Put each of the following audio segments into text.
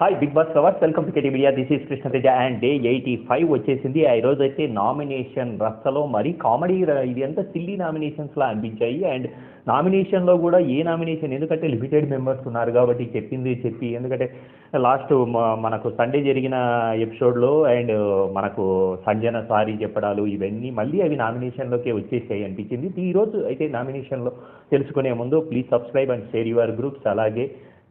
Hi Big Boss covers welcome to KT media this is Krishnateja and day eighty five వచ్చేసింది. ఈ రోజు అయితే nomination రచ్చలో మరీ comedy ఇది అంతా సిల్లీ నామినేషన్స్లా అనిపించాయి. అండ్ నామినేషన్లో కూడా ఏ నామినేషన్ ఎందుకంటే లిమిటెడ్ మెంబర్స్ ఉన్నారు కాబట్టి చెప్పింది చెప్పి ఎందుకంటే లాస్ట్ మనకు సండే జరిగిన ఎపిసోడ్లో అండ్ మనకు సంజన సారీ చెప్పడాలు ఇవన్నీ మళ్ళీ అవి నామినేషన్లోకి వచ్చేసాయి అనిపించింది. ఈ రోజు అయితే నామినేషన్లో తెలుసుకునే ముందు please subscribe and share your groups అలాగే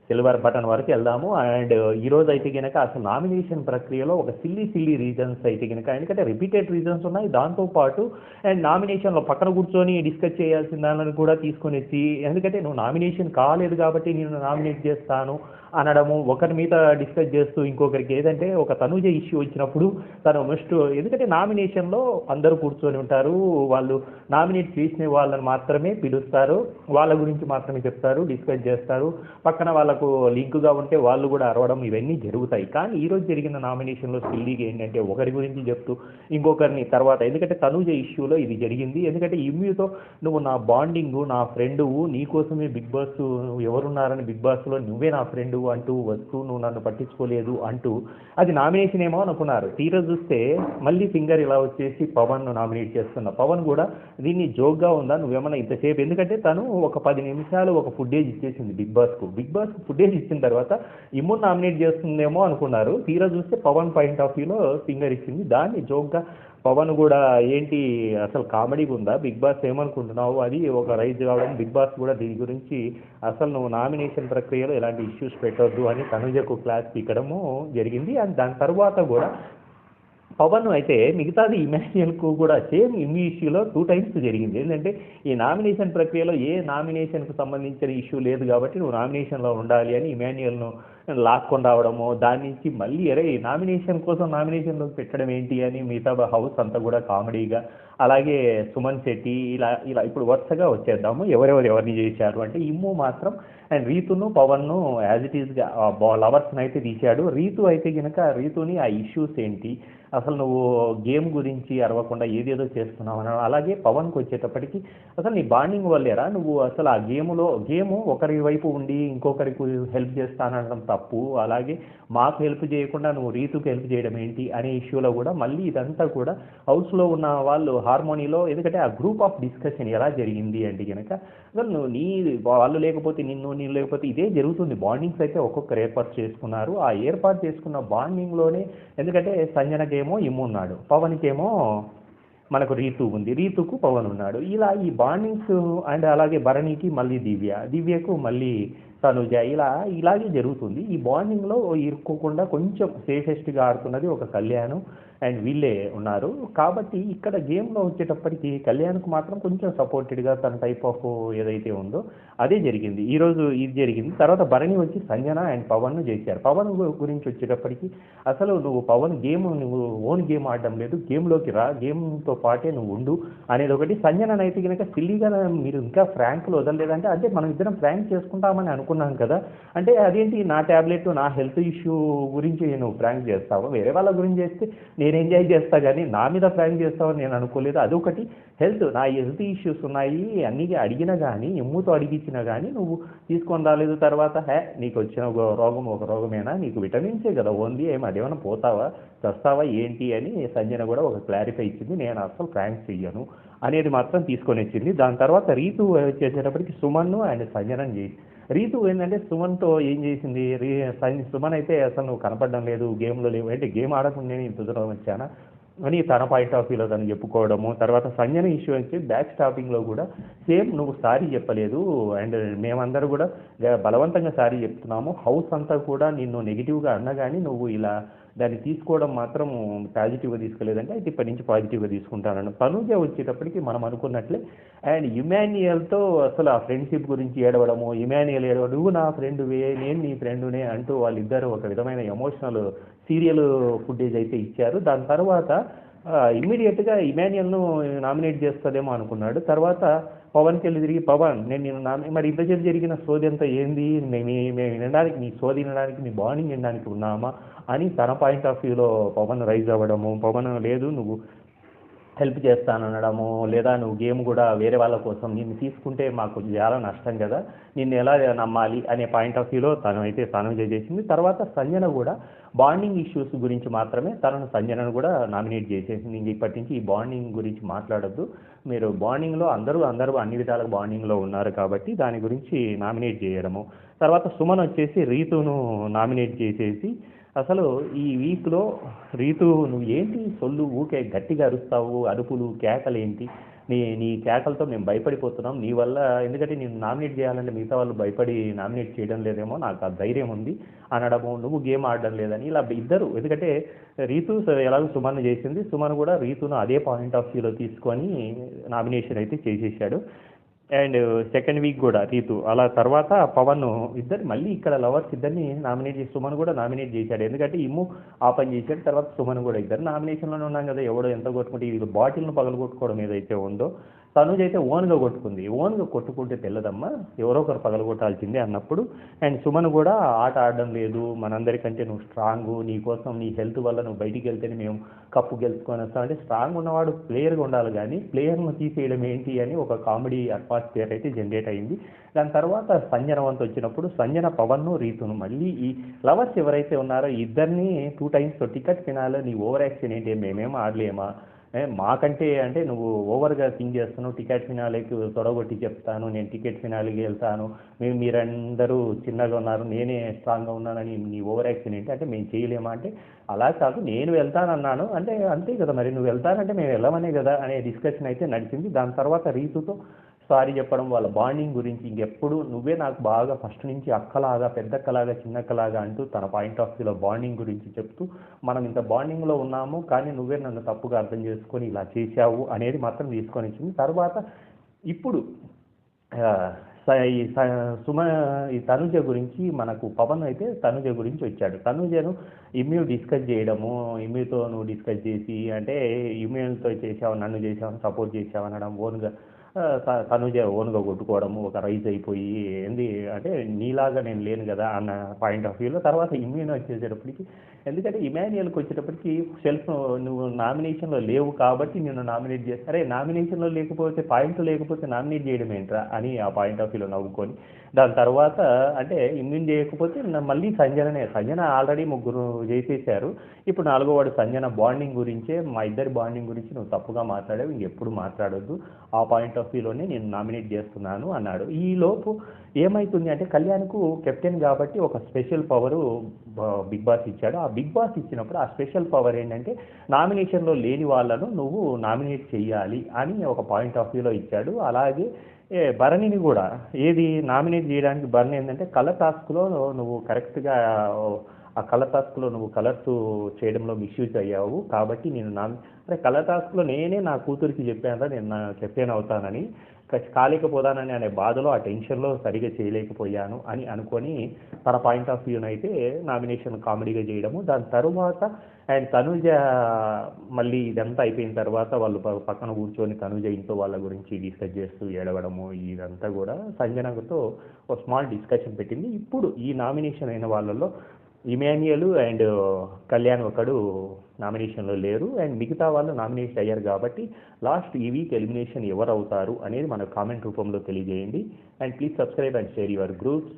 సిల్వర్ బటన్ వరకు వెళ్దాము. అండ్ ఈరోజు అయితే కనుక అసలు నామినేషన్ ప్రక్రియలో ఒక సిల్లీ సిల్లీ రీజన్స్ అయితే కనుక ఎందుకంటే రిపీటెడ్ రీజన్స్ ఉన్నాయి. దాంతోపాటు అండ్ నామినేషన్లో పక్కన కూర్చొని డిస్కస్ చేయాల్సిన దానిని కూడా తీసుకొని వచ్చి ఎందుకంటే నువ్వు నామినేషన్ కాలేదు కాబట్టి నేను నామినేట్ చేస్తాను అనడము ఒకరి మీద డిస్కస్ చేస్తూ ఇంకొకరికి. ఏదంటే ఒక తనుజ ఇష్యూ వచ్చినప్పుడు తను మస్ట్ ఎందుకంటే నామినేషన్లో అందరూ కూర్చొని ఉంటారు. వాళ్ళు నామినేట్ చేసిన వాళ్ళని మాత్రమే పిలుస్తారు. వాళ్ళ గురించి మాత్రమే చెప్తారు డిస్కస్ చేస్తారు. పక్కన వాళ్ళ వాళ్ళకు లింకుగా ఉంటే వాళ్ళు కూడా అరవడం ఇవన్నీ జరుగుతాయి. కానీ ఈరోజు జరిగిన నామినేషన్లో సిల్లీగా ఏంటంటే ఒకరి గురించి చెప్తూ ఇంకొకరిని తర్వాత ఎందుకంటే తనుజ ఇష్యూలో ఇది జరిగింది. ఎందుకంటే ఇమ్యూతో నువ్వు నా బాండింగ్ నా ఫ్రెండువు నీకోసమే బిగ్ బాస్ ఎవరున్నారని బిగ్ బాస్లో నువ్వే నా ఫ్రెండు అంటూ వస్తూ నువ్వు నన్ను పట్టించుకోలేదు అంటూ అది నామినేషన్ ఏమో అనుకున్నారు. తీరా చూస్తే మళ్ళీ ఫింగర్ ఇలా వచ్చేసి పవన్ను నామినేట్ చేస్తున్నా. పవన్ కూడా దీన్ని జోక్గా ఉందా? నువ్వేమన్నా ఇంతసేపు ఎందుకంటే తను ఒక పది నిమిషాలు ఒక ఫుడ్డేజ్ ఇచ్చేసింది బిగ్ బాస్కు. బిగ్ బాస్ ఫుటేజ్ ఇచ్చిన తర్వాత ఇమ్మున్ నామినేట్ చేస్తుందేమో అనుకున్నారు. తీరా చూస్తే పవన్ పాయింట్ ఆఫ్ వ్యూలో సింగర్ ఇచ్చింది. దాన్ని జోక్గా పవన్ కూడా ఏంటి అసలు కామెడీగా ఉందా బిగ్ బాస్ ఏమనుకుంటున్నావు? అది ఒక రైజ్ కావడం. బిగ్ బాస్ కూడా దీని గురించి అసలు నువ్వు నామినేషన్ ప్రక్రియలో ఎలాంటి ఇష్యూస్ పెట్టొద్దు అని తనుజకు క్లాస్ ఇక్కడము జరిగింది. అండ్ దాని తర్వాత కూడా పవన్ అయితే మిగతాది ఇమాన్యుయల్కు కూడా సేమ్ ఇమ్యూ ఇష్యూలో టూ టైమ్స్ జరిగింది. ఏంటంటే ఈ నామినేషన్ ప్రక్రియలో ఏ నామినేషన్కు సంబంధించిన ఇష్యూ లేదు కాబట్టి నువ్వు నామినేషన్లో ఉండాలి అని ఇమాన్యుయల్ను లాక్కొని రావడము దాని నుంచి మళ్ళీ అరే నామినేషన్ కోసం నామినేషన్లో పెట్టడం ఏంటి? అని మిగతా హౌస్ అంతా కూడా కామెడీగా అలాగే సుమన్ శెట్టి ఇలా ఇలా ఇప్పుడు వరుసగా వచ్చేద్దాము. ఎవరెవరు ఎవరిని చేశారు? అంటే ఇమ్ము మాత్రం అండ్ రీతును పవన్ను యాజ్ ఇట్ ఈస్గా లవర్స్ని అయితే తీశాడు. రీతు అయితే కనుక రీతుని ఆ ఇష్యూస్ ఏంటి? అసలు నువ్వు గేమ్ గురించి అరవకుండా ఏదేదో చేస్తున్నావు అన్నాడు. అలాగే పవన్కి వచ్చేటప్పటికి అసలు నీ బాండింగ్ వల్లేరా? నువ్వు అసలు ఆ గేములో గేమ్ ఒకరి వైపు ఉండి ఇంకొకరికి హెల్ప్ చేస్తానడం తప్పు. అలాగే మాకు హెల్ప్ చేయకుండా నువ్వు రీతుకు హెల్ప్ చేయడం ఏంటి అనే ఇష్యూలో కూడా మళ్ళీ ఇదంతా కూడా హౌస్లో ఉన్న వాళ్ళు హార్మోనీలో ఎందుకంటే ఆ గ్రూప్ ఆఫ్ డిస్కషన్ ఎలా జరిగింది అంటే కనుక అసలు నువ్వు నీ వాళ్ళు లేకపోతే నిన్ను నేను లేకపోతే ఇదే జరుగుతుంది. బాండింగ్స్ అయితే ఒక్కొక్కరు ఏర్పాటు చేసుకున్నారు. ఆ ఏర్పాటు చేసుకున్న బాండింగ్లోనే ఎందుకంటే సంజనకేమో ఇమ్మున్నాడు పవన్కేమో మనకు రీతు ఉంది రీతుకు పవన్ ఉన్నాడు. ఇలా ఈ బాండింగ్స్ అండ్ అలాగే భరణికి మళ్ళీ దివ్య దివ్యకు మళ్ళీ తనుజ ఇలా ఇలాగే జరుగుతుంది. ఈ బాండింగ్లో ఇరుక్కోకుండా కొంచెం సేఫెస్ట్గా ఆడుతున్నది ఒక కళ్యాణం అండ్ వీళ్ళే ఉన్నారు. కాబట్టి ఇక్కడ గేమ్లో వచ్చేటప్పటికి కళ్యాణ్కు మాత్రం కొంచెం సపోర్టెడ్గా తన టైప్ ఆఫ్ ఏదైతే ఉందో అదే జరిగింది. ఈరోజు ఇది జరిగింది. తర్వాత భరణి వచ్చి సంజన అండ్ పవన్ను చేశారు పవన్ గురించి వచ్చేటప్పటికి అసలు నువ్వు పవన్ గేమ్ నువ్వు ఓన్ గేమ్ ఆడడం లేదు. గేమ్లోకి రా. గేమ్తో పాటే నువ్వు ఉండు అనేది ఒకటి. సంజన అయితే కనుక సిల్లీగా మీరు ఇంకా ఫ్రాంక్లు వదలలేదంటే అంటే మనం ఇద్దరం ఫ్రాంక్ చేసుకుంటామని అనుకున్నాం. కదా. అంటే అదేంటి నా ట్యాబ్లెట్ నా హెల్త్ ఇష్యూ గురించి నువ్వు ప్రాంక్ చేస్తావా? వేరే వాళ్ళ గురించి చేస్తే నేను ఎంజాయ్ చేస్తా కానీ నా మీద ప్రాంక్ చేస్తావని నేను అనుకోలేదు. అదొకటి. హెల్త్ నా హెల్త్ ఇష్యూస్ ఉన్నాయి అన్నీ అడిగినా కానీ ఎమ్ముతో అడిగించినా కానీ నువ్వు తీసుకొని రాలేదు తర్వాత హే నీకు వచ్చిన ఒక రోగం ఒక రోగమేనా? నీకు విటమిన్సే కదా ఓన్లీ ఏం అదేమైనా పోతావా? చస్తావా? ఏంటి? అని సంజన కూడా ఒక క్లారిఫై ఇచ్చింది. నేను అసలు ప్రాంక్ చెయ్యను అనేది మాత్రం తీసుకొని వచ్చింది. దాని తర్వాత రీతు వచ్చేసేటప్పటికి సుమన్ను అండ్ సంజనని చేసి రీతు ఏంటంటే సుమన్తో ఏం చేసింది? రీ సుమన్ అయితే అసలు నువ్వు కనపడడం లేదు గేమ్లో లేవు అంటే గేమ్ ఆడకుండా నేను ఇంత దూరం వచ్చానా? అని తన పాయింట్ ఆఫ్ వ్యూలో తను చెప్పుకోవడము తర్వాత సంజన ఇష్యూ వచ్చి బ్యాక్ స్టాపింగ్లో కూడా సేమ్ నువ్వు సారీ చెప్పలేదు అండ్ మేమందరూ కూడా బలవంతంగా సారీ చెప్తున్నాము. హౌస్ అంతా కూడా నిన్ను నెగిటివ్గా అన్నా కానీ నువ్వు ఇలా దాన్ని తీసుకోవడం మాత్రం పాజిటివ్గా తీసుకోలేదంటే అయితే ఇప్పటి నుంచి పాజిటివ్గా తీసుకుంటానని. తనుజ వచ్చేటప్పటికి మనం అనుకున్నట్లే. అండ్ ఇమాన్యుయల్తో అసలు ఆ ఫ్రెండ్షిప్ గురించి ఏడవడము ఇమాన్యుయల్ ఏడవడం నువ్వు నా ఫ్రెండ్వే నేను నీ ఫ్రెండునే అంటూ వాళ్ళిద్దరూ ఒక విధమైన ఎమోషనల్ సీరియల్ ఫుటేజ్ అయితే ఇచ్చారు. దాని తర్వాత ఇమ్మీడియట్గా ఇమాన్యుయల్ను నామినేట్ చేస్తుందేమో అనుకున్నాడు. తర్వాత పవన్కి వెళ్ళి తిరిగి పవన్ నేను నేను నా మరి ఇంత జరిగిన సోది అంతా ఏంది? మేము మేము వినడానికి మీ సోది వినడానికి మీ బాండింగ్ వినడానికి ఉన్నామా? అని తన పాయింట్ ఆఫ్ వ్యూలో పవన్ రైజ్ అవ్వడము పవన్ లేదు నువ్వు హెల్ప్ చేస్తాను అనడము లేదా నువ్వు గేమ్ కూడా వేరే వాళ్ళ కోసం నిన్ను తీసుకుంటే మాకు చాలా నష్టం కదా నిన్ను ఎలా నమ్మాలి అనే పాయింట్ ఆఫ్ వ్యూలో తను అయితే తనుజ చేసింది. తర్వాత సంజన కూడా బాండింగ్ ఇష్యూస్ గురించి మాత్రమే తనను సంజనను కూడా నామినేట్ చేసేసింది. ఇంక ఇప్పటి నుంచి ఈ బాండింగ్ గురించి మాట్లాడొద్దు. మీరు బాండింగ్లో అందరూ అందరూ అన్ని విధాలుగా బాండింగ్లో ఉన్నారు కాబట్టి దాని గురించి నామినేట్ చేయడము. తర్వాత సుమన్ వచ్చేసి రీతును నామినేట్ చేసేసి అసలు ఈ వీక్లో రీతు నువ్వు ఏంటి సొల్లు ఊకే గట్టిగా అరుస్తావు అరుపులు కేకలు ఏంటి నీ నీ కేకలతో మేము భయపడిపోతున్నాం. నీ వల్ల ఎందుకంటే నేను నామినేట్ చేయాలంటే మిగతా వాళ్ళు భయపడి నామినేట్ చేయడం లేదేమో నాకు ఆ ధైర్యం ఉంది. అనడము నువ్వు గేమ్ ఆడడం లేదని ఇలా ఇద్దరు. ఎందుకంటే రీతు ఎలాగో సుమన్ చేసింది. సుమన్ కూడా రీతును అదే పాయింట్ ఆఫ్ వ్యూలో తీసుకొని నామినేషన్ అయితే చేసేసాడు. అండ్ సెకండ్ వీక్ కూడా రీతు అలా తర్వాత పవన్ ఇద్దరు మళ్ళీ ఇక్కడ లవర్స్ ఇద్దరిని నామినేట్ చేసి సుమన్ కూడా నామినేట్ చేశాడు. ఎందుకంటే ఇమ్ము ఆ పని చేశాడు తర్వాత సుమన్ కూడా ఇద్దరు నామినేషన్లోనే ఉన్నాం కదా ఎవడో ఎంత కొట్టుకుంటే ఇది బాటిల్ను పగలగొట్టుకోవడం ఏదైతే ఉందో. తనుజ్ అయితే ఓన్గా కొట్టుకుంది. ఓన్గా కొట్టుకుంటే తెల్లదమ్మా. ఎవరో ఒకరు పగలగొట్టాల్సిందే అన్నప్పుడు. అండ్ సుమన్ కూడా ఆట ఆడడం లేదు. మనందరికంటే నువ్వు స్ట్రాంగ్. నీ కోసం నీ హెల్త్ వల్ల నువ్వు బయటికి వెళ్తేనే మేము కప్పు గెలుచుకొని వస్తాం అంటే స్ట్రాంగ్ ఉన్నవాడు ప్లేయర్గా ఉండాలి కానీ ప్లేయర్ను తీసేయడం ఏంటి అని ఒక కామెడీ అట్మాస్ఫియర్ అయితే జనరేట్ అయింది. దాని తర్వాత సంజన వంతు వచ్చినప్పుడు సంజన పవన్ను రీతును మళ్ళీ ఈ లవర్స్ ఎవరైతే ఉన్నారో ఇద్దరిని టూ టైమ్స్ టికెట్ తినాలో. నీ ఓవర్ యాక్షన్ ఏంటి? మేమేం ఆడలేమా? మాకంటే అంటే నువ్వు ఓవర్గా థింక్ చేస్తున్నావు టికెట్ ఫినాలేకి తొడగొట్టి చెప్తాను నేను టికెట్ ఫినాలేకి వెళ్తాను మేము మీరందరూ చిన్నగా ఉన్నారు నేనే స్ట్రాంగ్గా ఉన్నానని నీ ఓవర్ యాక్షన్ ఏంటి అంటే మేము చేయలేమా అంటే అలా కాదు నేను వెళ్తానన్నాను అంటే అంతే కదా మరి నువ్వు వెళ్తానంటే మేము వెళ్ళమనే కదా అనే డిస్కషన్ అయితే నడిచింది. దాని తర్వాత రీతుతో సారీ చెప్పడం వాళ్ళ బాండింగ్ గురించి ఇంకెప్పుడు నువ్వే నాకు బాగా ఫస్ట్ నుంచి అక్కలాగా పెద్దక్కలాగా చిన్నక్కలాగా అంటూ తన పాయింట్ ఆఫ్ వ్యూలో బాండింగ్ గురించి చెప్తూ మనం ఇంత బాండింగ్లో ఉన్నాము కానీ నువ్వే నన్ను తప్పుగా అర్థం చేసుకొని ఇలా చేశావు అనేది మాత్రం తీసుకొని వచ్చింది. తర్వాత ఇప్పుడు స- ఈ సుమ ఈ తనుజ గురించి మనకు పవన్ అయితే తనుజ గురించి వచ్చాడు. తనుజను ఇమ్యూ డిస్కస్ చేయడము ఇమ్యూతో నువ్వు డిస్కస్ చేసి అంటే ఇమ్యూతో చేసావు నన్ను చేసావు సపోర్ట్ చేసావు అనడం ఓన్గా తనుజ ఓన్గా కొట్టుకోవడము ఒక రైజ్ అయిపోయి ఏంది అంటే నీలాగా నేను లేను కదా అన్న పాయింట్ ఆఫ్ వ్యూలో తర్వాత ఇమ్యూన్ వచ్చేసేటప్పటికి ఎందుకంటే ఇమాన్యుయల్కి వచ్చేటప్పటికి సెల్ఫ్ నువ్వు నామినేషన్లో లేవు కాబట్టి నిన్ను నామినేట్ చేస్తా. అరే నామినేషన్లో లేకపోతే పాయింట్ లేకపోతే నామినేట్ చేయడం ఏంట్రా అని ఆ పాయింట్ ఆఫ్ వ్యూలో నవ్వుకొని దాని తర్వాత అంటే ఇమ్యూన్ చేయకపోతే మళ్ళీ సంజననే సంజన ఆల్రెడీ ముగ్గురు చేసేసారు. ఇప్పుడు నాలుగో వాడు సంజన బాండింగ్ గురించే మా ఇద్దరి బాండింగ్ గురించి నువ్వు తప్పుగా మాట్లాడావు ఇంకెప్పుడు మాట్లాడొద్దు. ఆ పాయింట్ ఆఫ్ వ్యూలోనే నేను నామినేట్ చేస్తున్నాను అన్నాడు. ఈ లోపు ఏమైతుంది అంటే కళ్యాణ్కు కెప్టెన్ కాబట్టి ఒక స్పెషల్ పవరు బిగ్ బాస్ ఇచ్చాడు. ఆ బిగ్ బాస్ ఇచ్చినప్పుడు ఆ స్పెషల్ పవర్ ఏంటంటే నామినేషన్లో లేని వాళ్ళను నువ్వు నామినేట్ చేయాలి అని ఒక పాయింట్ ఆఫ్ వ్యూలో ఇచ్చాడు. అలాగే ఏ భరణిని కూడా ఏది నామినేట్ చేయడానికి భరణి ఏంటంటే కలర్ టాస్క్లో నువ్వు కరెక్ట్గా ఆ కలర్ టాస్క్లో నువ్వు కలర్స్ చేయడంలో మిస్యూజ్ అయ్యావు కాబట్టి నేను నా అరే కలర్ టాస్క్లో నేనే నా కూతురికి చెప్పాను నేను నా కెప్టెన్ అవుతానని. కాలేకపోదానని అనే బాధలో ఆ టెన్షన్లో సరిగా చేయలేకపోయాను అని అనుకొని తన పాయింట్ ఆఫ్ వ్యూను అయితే నామినేషన్ కామెడీగా చేయడము. దాని తరువాత అండ్ తనుజ మళ్ళీ ఇదంతా అయిపోయిన తర్వాత వాళ్ళు పక్కన కూర్చొని తనుజ ఇంట్లో వాళ్ళ గురించి డిస్కస్ చేస్తూ ఏడవడము ఇదంతా కూడా సంజనతో ఒక స్మాల్ డిస్కషన్ పెట్టింది. ఇప్పుడు ఈ నామినేషన్ అయిన వాళ్ళలో ఇమాన్యుయల్ అండ్ కళ్యాణ్ ఒకడు నామినేషన్లో లేరు. అండ్ మిగతా వాళ్ళు నామినేషన్ అయ్యారు కాబట్టి లాస్ట్ ఈ వీక్ ఎలిమినేషన్ ఎవరు అవుతారు అనేది మన కామెంట్ రూపంలో తెలియజేయండి. And please subscribe and share your groups.